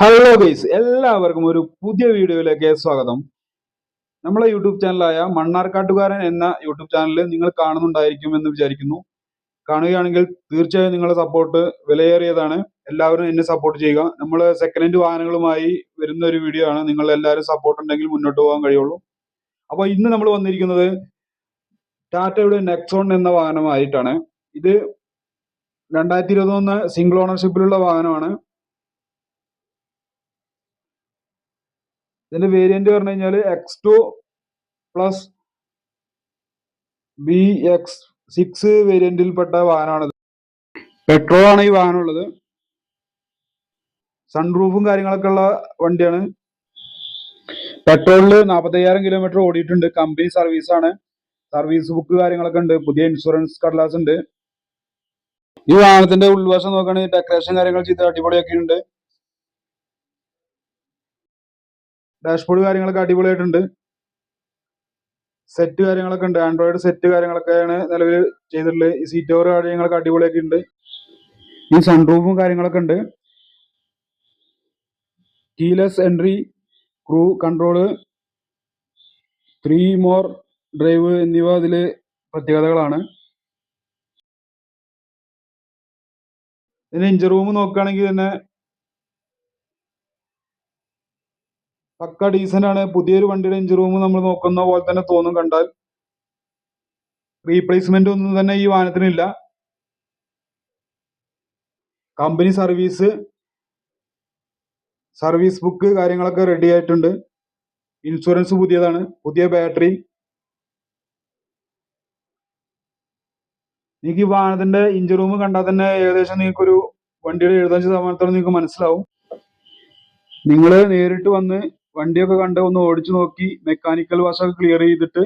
Hello guys എല്ലാവർക്കും ഒരു പുതിയ വീഡിയോയിലേക്ക് സ്വാഗതം. നമ്മളെ യൂട്യൂബ് ചാനലായ മണ്ണാർക്കാട്ടുകാരൻ എന്ന യൂട്യൂബ് ചാനലിൽ നിങ്ങൾ കാണുന്നുണ്ടായിരിക്കും എന്ന് വിചാരിക്കുന്നു. കാണുകയാണെങ്കിൽ തീർച്ചയായും നിങ്ങളുടെ സപ്പോർട്ട് വിലയേറിയതാണ്. എല്ലാവരും എന്നെ സപ്പോർട്ട് ചെയ്യുക. നമ്മൾ സെക്കൻഡ് ഹാൻഡ് വാഹനങ്ങളുമായി വരുന്ന ഒരു വീഡിയോ ആണ്. നിങ്ങൾ എല്ലാവരും സപ്പോർട്ട് ഉണ്ടെങ്കിൽ മുന്നോട്ട് പോകാൻ കഴിയുള്ളൂ. അപ്പോൾ ഇന്ന് നമ്മൾ വന്നിരിക്കുന്നത് ടാറ്റയുടെ നെക്സോൺ എന്ന വാഹനമായിട്ടാണ്. ഇത് രണ്ടായിരത്തി ഇരുപത്തൊന്ന് സിംഗിൾ ഓണർഷിപ്പിലുള്ള വാഹനമാണ്. ഇതിന്റെ വേരിയന്റ് പറഞ്ഞു കഴിഞ്ഞാൽ X two plus B X six വേരിയന്റിൽപ്പെട്ട വാഹനമാണിത് പെട്രോൾ ആണ് ഈ വാഹനം ഉള്ളത് സൺറൂഫും കാര്യങ്ങളൊക്കെ ഉള്ള വണ്ടിയാണ്. പെട്രോളിൽ നാൽപ്പത്തയ്യായിരം കിലോമീറ്റർ ഓടിയിട്ടുണ്ട്. കമ്പനി സർവീസ് ആണ്. സർവീസ് ബുക്ക് കാര്യങ്ങളൊക്കെ ഉണ്ട്. പുതിയ ഇൻഷുറൻസ് കടലാസ് ഉണ്ട്. ഈ വാഹനത്തിന്റെ ഉൾവശം നോക്കുകയാണെങ്കിൽ ഡെക്കറേഷൻ കാര്യങ്ങൾ ചെയ്ത് അടിപൊളിയാക്കിയിട്ടുണ്ട്. ഡാഷ്ബോർഡ് കാര്യങ്ങളൊക്കെ അടിപൊളിയായിട്ടുണ്ട്. സെറ്റ് കാര്യങ്ങളൊക്കെ ഉണ്ട്. ആൻഡ്രോയിഡ് സെറ്റ് കാര്യങ്ങളൊക്കെയാണ് നിലവിൽ ചെയ്തിട്ടുള്ളത്. ഈ സീറ്റ് ഓവർ കാര്യങ്ങളൊക്കെ അടിപൊളിയൊക്കെ ഉണ്ട് ഈ സൺറൂഫും കാര്യങ്ങളൊക്കെ ഉണ്ട്. Keyless entry cruise control three more drive എന്നിവ ഇതിൽ പ്രത്യേകതകളാണ്. ഇതിന് ഇഞ്ചർ റൂം നോക്കുകയാണെങ്കിൽ തന്നെ പക്ക ഡീസന്റ് ആണ്. പുതിയൊരു വണ്ടിയുടെ എഞ്ചിൻ റൂം നമ്മൾ നോക്കുന്ന പോലെ തന്നെ തോന്നും കണ്ടാൽ. റീപ്ലേസ്മെന്റ് ഒന്നും തന്നെ ഈ വാഹനത്തിനില്ല കമ്പനി സർവീസ് സർവീസ് ബുക്ക് കാര്യങ്ങളൊക്കെ റെഡി ആയിട്ടുണ്ട്. ഇൻഷുറൻസ് പുതിയതാണ്. പുതിയ ബാറ്ററി നിങ്ങൾക്ക് ഈ വാഹനത്തിന്റെ ഇഞ്ചിൻ റൂം കണ്ടാൽ തന്നെ ഏകദേശം നിങ്ങൾക്കൊരു വണ്ടിയുടെ എഴുപത്തഞ്ച് ശതമാനത്തോളം നിങ്ങൾക്ക് മനസ്സിലാവും. നിങ്ങൾ നേരിട്ട് വന്ന് വണ്ടിയൊക്കെ കണ്ട് ഒന്ന് ഓടിച്ചു നോക്കി മെക്കാനിക്കൽ വശമൊക്കെ ക്ലിയർ ചെയ്തിട്ട്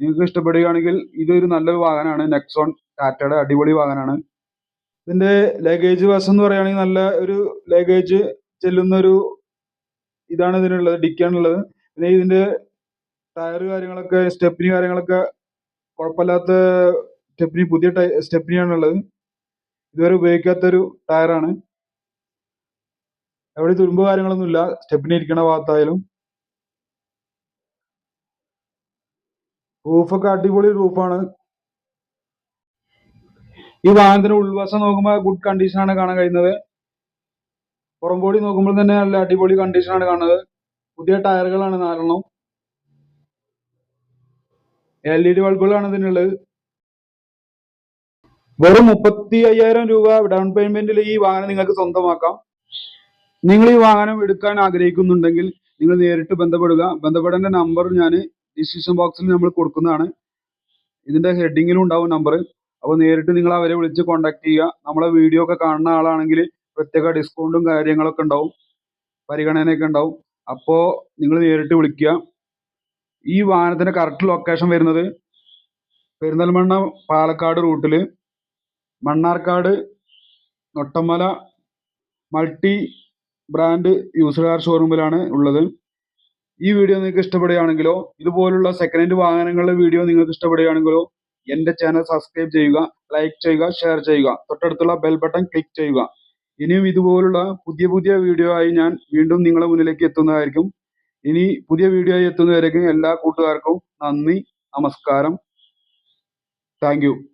നിങ്ങൾക്ക് ഇഷ്ടപ്പെടുകയാണെങ്കിൽ ഇതൊരു നല്ലൊരു വാഹനമാണ്. നെക്സോൺ ടാറ്റയുടെ അടിപൊളി വാഹനമാണ്. ഇതിന്റെ ലഗേജ് വശം എന്ന് പറയുകയാണെങ്കിൽ നല്ല ഒരു ലഗേജ് ചെല്ലുന്ന ഒരു ഇതാണ് ഇതിനുള്ളത് ഡിക്കാണുള്ളത് പിന്നെ ഇതിന്റെ ടയർ കാര്യങ്ങളൊക്കെ സ്റ്റെപ്പിനി കാര്യങ്ങളൊക്കെ കുഴപ്പമില്ലാത്ത സ്റ്റെപ്പിനി പുതിയ സ്റ്റെപ്പിനിയാണുള്ളത് ഇതുവരെ ഉപയോഗിക്കാത്തൊരു ടയറാണ് എവിടെ തുരുമ്പ് കാര്യങ്ങളൊന്നും ഇല്ല സ്റ്റെപ്പിന് ഇരിക്കണ ഭാഗത്തായാലും. റൂഫൊക്കെ അടിപൊളി റൂഫാണ് ഈ വാഹനത്തിന്റെ ഉൾവശം നോക്കുമ്പോൾ ഗുഡ് കണ്ടീഷനാണ് കാണാൻ കഴിയുന്നത്. പുറംപോടി നോക്കുമ്പോൾ തന്നെ നല്ല അടിപൊളി കണ്ടീഷനാണ് കാണുന്നത്. പുതിയ ടയറുകളാണ് നാലെണ്ണം. എൽ ഇ ഡി ബൾബുകളാണ് ഇതിനുള്ളത്. വെറും മുപ്പത്തി അയ്യായിരം രൂപ ഡൗൺ പേയ്മെന്റിൽ ഈ വാഹനം നിങ്ങൾക്ക് സ്വന്തമാക്കാം. നിങ്ങൾ ഈ വാഹനം എടുക്കാൻ ആഗ്രഹിക്കുന്നുണ്ടെങ്കിൽ നിങ്ങൾ നേരിട്ട് ബന്ധപ്പെടുക. ബന്ധപ്പെടേണ്ട നമ്പർ ഞാൻ ഡിസ്ക്രിപ്ഷൻ ബോക്സിൽ നമ്മൾ കൊടുക്കുന്നതാണ്. ഇതിന്റെ ഹെഡിങ്ങിലും ഉണ്ടാവും നമ്പർ അപ്പോൾ നേരിട്ട് നിങ്ങൾ അവരെ വിളിച്ച് കോൺടാക്ട് ചെയ്യുക. നമ്മളെ വീഡിയോ ഒക്കെ കാണുന്ന ആളാണെങ്കിൽ പ്രത്യേക ഡിസ്കൗണ്ടും കാര്യങ്ങളൊക്കെ ഉണ്ടാവും. പരിഗണനയൊക്കെ ഉണ്ടാവും. അപ്പോൾ നിങ്ങൾ നേരിട്ട് വിളിക്കുക. ഈ വാഹനത്തിന്റെ കറക്റ്റ് ലൊക്കേഷൻ വരുന്നത് പെരിന്തൽമണ്ണ പാലക്കാട് റൂട്ടിൽ Mannarkkad Nottamala multi brand used car ഷോറൂമിലാണ് ഉള്ളത്. ഈ വീഡിയോ നിങ്ങൾക്ക് ഇഷ്ടപ്പെടുകയാണെങ്കിലോ ഇതുപോലുള്ള സെക്കൻഡ് ഹാൻഡ് വാഹനങ്ങളുടെ വീഡിയോ നിങ്ങൾക്ക് ഇഷ്ടപ്പെടുകയാണെങ്കിലോ എന്റെ ചാനൽ സബ്സ്ക്രൈബ് ചെയ്യുക ലൈക്ക് ചെയ്യുക ഷെയർ ചെയ്യുക. തൊട്ടടുത്തുള്ള ബെൽ ബട്ടൺ ക്ലിക്ക് ചെയ്യുക. ഇനിയും ഇതുപോലുള്ള പുതിയ പുതിയ വീഡിയോ ആയി ഞാൻ വീണ്ടും നിങ്ങളുടെ മുന്നിലേക്ക് എത്തുന്നതായിരിക്കും. ഇനി പുതിയ വീഡിയോ ആയി എത്തുന്നവരേക്കും എല്ലാ കൂട്ടുകാർക്കും നന്ദി നമസ്കാരം. താങ്ക്